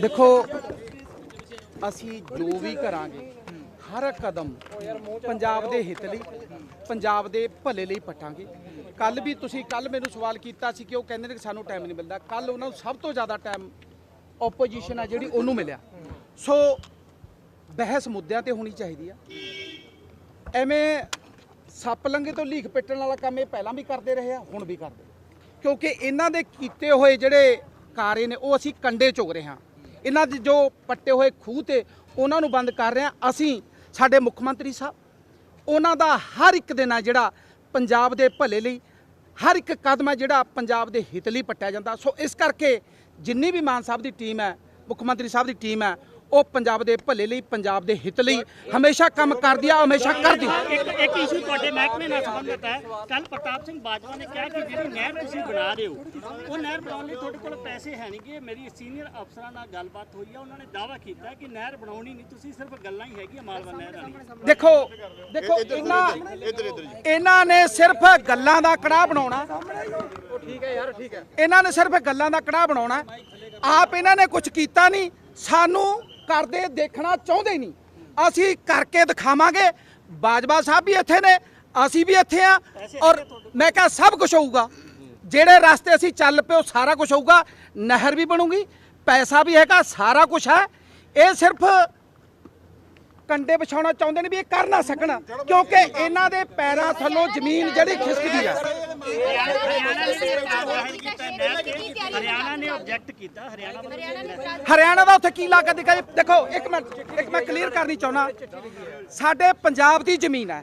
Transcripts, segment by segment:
ਦੇਖੋ, ਅਸੀਂ ਜੋ ਵੀ ਕਰਾਂਗੇ, ਹਰ ਕਦਮ ਪੰਜਾਬ ਦੇ ਹਿੱਤ ਲਈ, ਪੰਜਾਬ ਦੇ ਭਲੇ ਲਈ ਪਟਾਂਗੇ। ਕੱਲ ਵੀ ਤੁਸੀਂ ਕੱਲ ਮੈਨੂੰ ਸਵਾਲ ਕੀਤਾ ਸੀ ਕਿ ਉਹ ਕਹਿੰਦੇ ਨੇ ਕਿ ਸਾਨੂੰ ਟਾਈਮ ਨਹੀਂ ਮਿਲਦਾ। ਕੱਲ ਉਹਨਾਂ ਨੂੰ ਸਭ ਤੋਂ ਜ਼ਿਆਦਾ ਟਾਈਮ ਆਪੋਜੀਸ਼ਨ ਆ ਜਿਹੜੀ ਉਹਨੂੰ ਮਿਲਿਆ। ਸੋ ਬਹਿਸ ਮੁੱਦਿਆਂ ਤੇ ਹੋਣੀ ਚਾਹੀਦੀ ਆ। ਐਵੇਂ ਸੱਪ ਲੰਗੇ ਤੋਂ ਲੀਖ ਪਿੱਟਣ ਵਾਲਾ ਕੰਮ ਇਹ ਪਹਿਲਾਂ ਵੀ ਕਰਦੇ ਰਹੇ ਆ, ਹੁਣ ਵੀ ਕਰਦੇ। ਕਿਉਂਕਿ ਇਹਨਾਂ ਦੇ ਕੀਤੇ ਹੋਏ ਜਿਹੜੇ ਕਾਰੇ ਨੇ, ਉਹ ਅਸੀਂ ਕੰਡੇ ਚੁਗ ਰਹੇ ਹਾਂ। ਇਹਨਾਂ ਦੇ ਜੋ ਪੱਟੇ ਹੋਏ ਖੂਹ ਤੇ ਉਹਨਾਂ ਨੂੰ ਬੰਦ ਕਰ ਰਹੇ ਹਾਂ। ਅਸੀਂ ਸਾਡੇ ਮੁੱਖ ਮੰਤਰੀ ਸਾਹਿਬ, ਉਹਨਾਂ ਦਾ ਹਰ ਇੱਕ ਦਿਨ ਆ ਜਿਹੜਾ ਪੰਜਾਬ ਦੇ ਭਲੇ ਲਈ, ਹਰ ਇੱਕ ਕਦਮ ਹੈ ਜਿਹੜਾ ਪੰਜਾਬ ਦੇ ਹਿੱਤ ਲਈ ਪੱਟਿਆ ਜਾਂਦਾ। ਸੋ ਇਸ ਕਰਕੇ ਜਿੰਨੀ ਵੀ ਮਾਨ ਸਾਹਿਬ ਦੀ ਟੀਮ ਹੈ, ਮੁੱਖ ਮੰਤਰੀ ਸਾਹਿਬ ਦੀ ਟੀਮ ਹੈ ਉਹ ਪੰਜਾਬ ਦੇ ਭਲੇ ਲਈ ਪੰਜਾਬ ਦੇ ਹਿੱਤ ਲਈ ਹਮੇਸ਼ਾ ਕੰਮ ਕਰਦੀ ਆ ਹਮੇਸ਼ਾ ਕਰਦੀ। ਇੱਕ ਇੱਕ ਇਸ਼ੂ ਤੁਹਾਡੇ ਮਹਿਕਮੇ ਨਾਲ ਸੰਬੰਧਿਤ ਹੈ। ਕੱਲ ਪ੍ਰਤਾਪ ਸਿੰਘ ਬਾਜਵਾ ਨੇ ਕਿਹਾ ਕਿ ਜਿਹੜੀ ਨਹਿਰ ਤੁਸੀਂ ਬਣਾ ਰਹੇ ਹੋ ਉਹ ਨਹਿਰ ਬਣਾਉਣ ਲਈ ਤੁਹਾਡੇ ਕੋਲ ਪੈਸੇ ਹੈ ਨਹੀਂਗੇ ਮੇਰੀ ਸੀਨੀਅਰ ਅਫਸਰਾਂ ਨਾਲ ਗੱਲਬਾਤ ਹੋਈ ਹੈ ਉਹਨਾਂ ਨੇ ਦਾਅਵਾ ਕੀਤਾ ਕਿ ਨਹਿਰ ਬਣਾਉਣੀ ਨਹੀਂ ਤੁਸੀਂ ਸਿਰਫ ਗੱਲਾਂ ਹੀ ਹੈਗੀਆਂ ਮਾਲਵਾ ਨਹਿਰ ਵਾਲੀ ਦੇਖੋ ਦੇਖੋ ਇਹਨਾਂ ਇਹਨਾਂ ਨੇ ਸਿਰਫ ਗੱਲਾਂ ਦਾ ਕੜਾਹ ਬਣਾਉਣਾ। ਠੀਕ ਹੈ ਯਾਰ ਠੀਕ ਹੈ। ਇਹਨਾਂ ਨੇ ਸਿਰਫ ਗੱਲਾਂ ਦਾ ਕੜਾਹ ਬਣਾਉਣਾ। ਆਪ ਇਹਨਾਂ ਨੇ ਕੁਝ ਕੀਤਾ ਨਹੀਂ ਸਾਨੂੰ ਕਰਦੇ ਦੇਖਣਾ ਚਾਹੁੰਦੇ ਨਹੀਂ। ਅਸੀਂ ਕਰਕੇ ਦਿਖਾਵਾਂਗੇ। ਬਾਜਵਾ ਸਾਹਿਬ ਵੀ ਇੱਥੇ ਨੇ ਅਸੀਂ ਵੀ ਇੱਥੇ ਆ ਔਰ ਮੈਂ ਕਿਹਾ ਸਭ ਕੁਝ ਹੋਊਗਾ। ਜਿਹੜੇ ਰਸਤੇ ਅਸੀਂ ਚੱਲ ਪਏ ਉਹ ਸਾਰਾ ਕੁਝ ਹੋਊਗਾ। ਨਹਿਰ ਵੀ ਬਣੂਗੀ ਪੈਸਾ ਵੀ ਹੈਗਾ ਸਾਰਾ ਕੁਝ ਹੈ। ਇਹ ਸਿਰਫ ਕੰਡੇ ਵਿਛਾਉਣਾ ਚਾਹੁੰਦੇ ਨੇ ਵੀ ਇਹ ਕਰ ਨਾ ਸਕਣ ਕਿਉਂਕਿ ਇਹਨਾਂ ਦੇ ਪੈਰਾਂ ਥੱਲੋਂ ਜ਼ਮੀਨ ਜਿਹੜੀ ਖਿਸਕਦੀ ਆ। ਹਰਿਆਣਾ ਨੇ ਕੀਤਾ ਹਰਿਆਣਾ ਨੇ ਆਬਜੈਕਟ ਕੀਤਾ। ਹਰਿਆਣਾ ਵੱਲੋਂ ਹਰਿਆਣਾ ਦਾ ਉੱਥੇ ਕੀ ਲਾਗਤ ਦਿਖਾ ਦੇਖੋ ਇੱਕ ਮਿੰਟ ਇੱਕ ਮੈਂ ਕਲੀਅਰ ਕਰਨੀ ਚਾਹੁੰਦਾ। ਸਾਡੇ ਪੰਜਾਬ ਦੀ ਜ਼ਮੀਨ ਹੈ।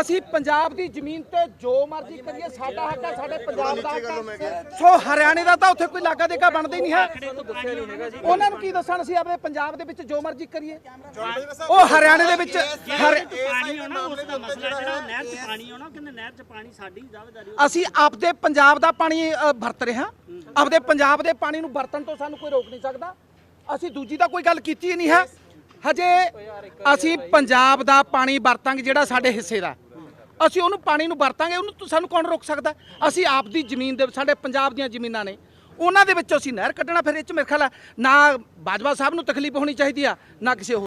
ਅਸੀਂ ਪੰਜਾਬ ਦੀ ਜ਼ਮੀਨ ਤੇ ਜੋ ਮਰਜ਼ੀ ਕਰੀਏ ਸਾਡਾ ਹੱਕ ਹੈ ਸਾਡੇ ਪੰਜਾਬ ਦਾ ਹੱਕ ਸੋ ਹਰਿਆਣੇ ਦਾ ਤਾਂ ਉੱਥੇ ਕੋਈ ਲਾਗਾ ਦੇਗਾ ਬਣਦਾ ਹੀ ਨਹੀਂ ਹੈ। ਉਹਨਾਂ ਨੂੰ ਕੀ ਦੱਸਣ ਅਸੀਂ ਆਪਣੇ ਪੰਜਾਬ ਦੇ ਵਿੱਚ ਜੋ ਮਰਜ਼ੀ ਕਰੀਏ। ਉਹ ਹਰਿਆਣੇ ਦੇ ਵਿੱਚ ਹਰ ਪਾਣੀ ਆਉਣਾ ਉਸ ਦਾ ਮਸਲਾ ਜਿਹੜਾ ਨਹਿਰ 'ਚ ਪਾਣੀ ਆਉਣਾ ਕਹਿੰਦੇ ਨਹਿਰ 'ਚ ਪਾਣੀ ਸਾਡੀ ਦਾਅਵੇਦਾਰੀ ਅਸੀਂ ਆਪਦੇ ਪੰਜਾਬ ਦਾ ਪਾਣੀ ਅ, ਵਰਤ ਰਹੇ ਹਾਂ। ਆਪਦੇ ਪੰਜਾਬ ਦੇ ਪਾਣੀ ਨੂੰ ਵਰਤਣ ਤੋਂ ਸਾਨੂੰ ਕੋਈ ਰੋਕ ਨਹੀਂ ਸਕਦਾ। ਅਸੀਂ ਦੂਜੀ ਤਾਂ ਕੋਈ ਗੱਲ ਕੀਤੀ ਹੀ ਨਹੀਂ ਹੈ। ਹਜੇ ਅਸੀਂ ਪੰਜਾਬ ਦਾ ਪਾਣੀ ਵਰਤਾਂਗੇ ਜਿਹੜਾ ਸਾਡੇ ਹਿੱਸੇ ਦਾ। ਅਸੀਂ ਉਹਨੂੰ ਪਾਣੀ ਨੂੰ ਵਰਤਾਂਗੇ, ਉਹਨੂੰ ਸਾਨੂੰ ਕੌਣ ਰੋਕ ਸਕਦਾ? ਅਸੀਂ ਆਪ ਦੀ ਜ਼ਮੀਨ ਦੇ ਸਾਡੇ ਪੰਜਾਬ ਦੀਆਂ ਜ਼ਮੀਨਾਂ ਨੇ। ਉਹਨਾਂ ਦੇ ਵਿੱਚੋਂ ਅਸੀਂ ਨਹਿਰ ਕੱਢਣਾ, ਫਿਰ ਇਹ ਚ ਮੇਰੇ ਖਿਆਲ ਹੈ ਨਾ ਬਾਜਵਾ ਸਾਹਿਬ ਨੂੰ ਤਕਲੀਫ ਹੋਣੀ ਚਾਹੀਦੀ ਆ, ਨਾ ਕਿਸੇ ਹੋਰ